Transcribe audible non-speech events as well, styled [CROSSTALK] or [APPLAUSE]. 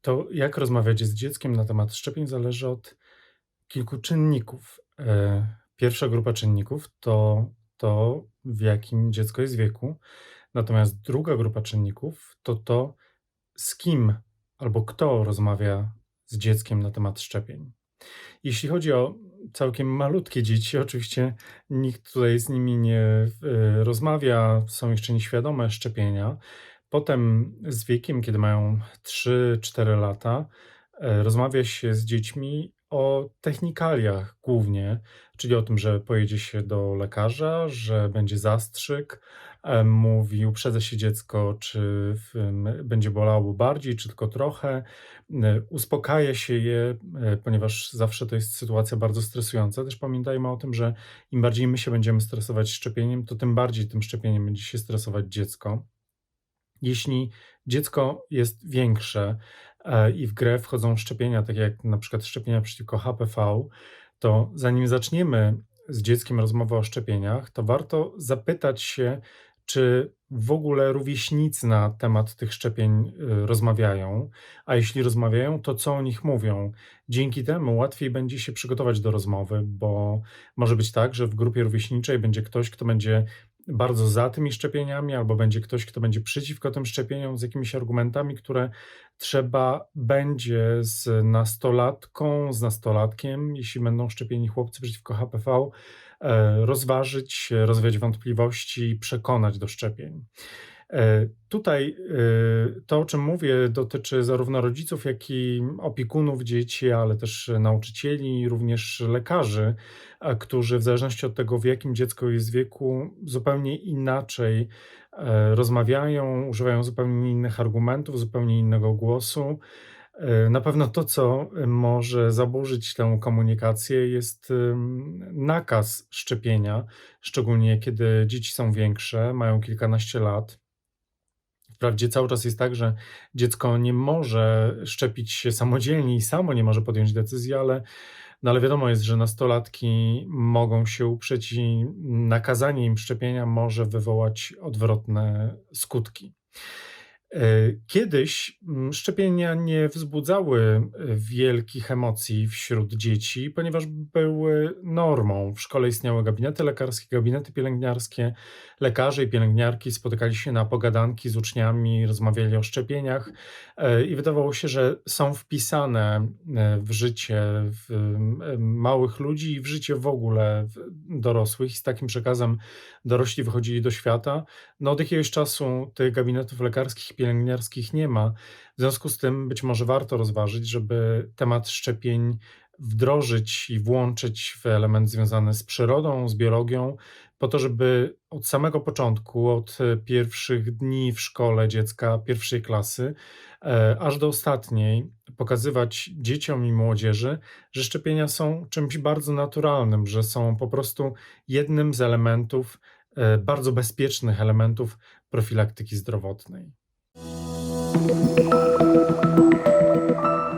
To jak rozmawiać z dzieckiem na temat szczepień zależy od kilku czynników. E, Pierwsza grupa czynników to to, w jakim dziecko jest wieku, natomiast druga grupa czynników to to, z kim albo kto rozmawia z dzieckiem na temat szczepień. Jeśli chodzi o całkiem malutkie dzieci, [LAUGHS] oczywiście nikt tutaj z nimi nie e, rozmawia, są jeszcze nieświadome szczepienia. Potem z wiekiem, kiedy mają 3-4 lata, e, rozmawia się z dziećmi o technikaliach głównie, czyli o tym, że pojedzie się do lekarza, że będzie zastrzyk, e, mówi, uprzedza się dziecko, czy będzie bolało bardziej, czy tylko trochę. Uspokaja się je, e, ponieważ zawsze to jest sytuacja bardzo stresująca. Też pamiętajmy o tym, że im bardziej my się będziemy stresować szczepieniem, to tym bardziej tym szczepieniem będzie się stresować dziecko. Jeśli dziecko jest większe e, i w grę wchodzą szczepienia, takie jak na przykład szczepienia przeciwko HPV, to zanim zaczniemy z dzieckiem rozmowę o szczepieniach, to warto zapytać się, czy w ogóle rówieśnicy na temat tych szczepień y, rozmawiają, a jeśli rozmawiają, to co o nich mówią. Dzięki temu łatwiej będzie się przygotować do rozmowy, bo może być tak, że w grupie rówieśniczej będzie ktoś, kto będzie bardzo za tymi szczepieniami, albo będzie ktoś, kto będzie przeciwko tym szczepieniom z jakimiś argumentami, które trzeba będzie z nastolatką, z nastolatkiem, jeśli będą szczepieni chłopcy przeciwko HPV, e, rozważyć, rozwiać wątpliwości i przekonać do szczepień. E, Tutaj e, to, o czym mówię, dotyczy zarówno rodziców, jak i opiekunów dzieci, ale też nauczycieli, również lekarzy, a którzy w zależności od tego, w jakim dziecko jest wieku, zupełnie inaczej e, rozmawiają, używają zupełnie innych argumentów, zupełnie innego głosu. E, Na pewno to, co może zaburzyć tę komunikację, jest nakaz szczepienia, szczególnie kiedy dzieci są większe, mają kilkanaście lat. Wprawdzie cały czas jest tak, że dziecko nie może szczepić się samodzielnie i samo nie może podjąć decyzji, ale, no ale wiadomo jest, że nastolatki mogą się uprzeć i nakazanie im szczepienia może wywołać odwrotne skutki. E, Kiedyś mm, szczepienia nie wzbudzały e, wielkich emocji wśród dzieci, ponieważ były normą. W szkole istniały gabinety lekarskie, gabinety pielęgniarskie. Lekarze i pielęgniarki spotykali się na pogadanki z uczniami, rozmawiali o szczepieniach e, i wydawało się, że są wpisane w życie w, małych ludzi i w życie w ogóle dorosłych. I z takim przekazem dorośli wychodzili do świata. No od jakiegoś czasu tych gabinetów lekarskich pielęgniarskich nie ma. W związku z tym być może warto rozważyć, żeby temat szczepień wdrożyć i włączyć w element związany z przyrodą, z biologią, po to, żeby od samego początku, od pierwszych dni w szkole dziecka pierwszej klasy, e, aż do ostatniej, pokazywać dzieciom i młodzieży, że szczepienia są czymś bardzo naturalnym, że są po prostu jednym z elementów, e, bardzo bezpiecznych elementów profilaktyki zdrowotnej. Thank you.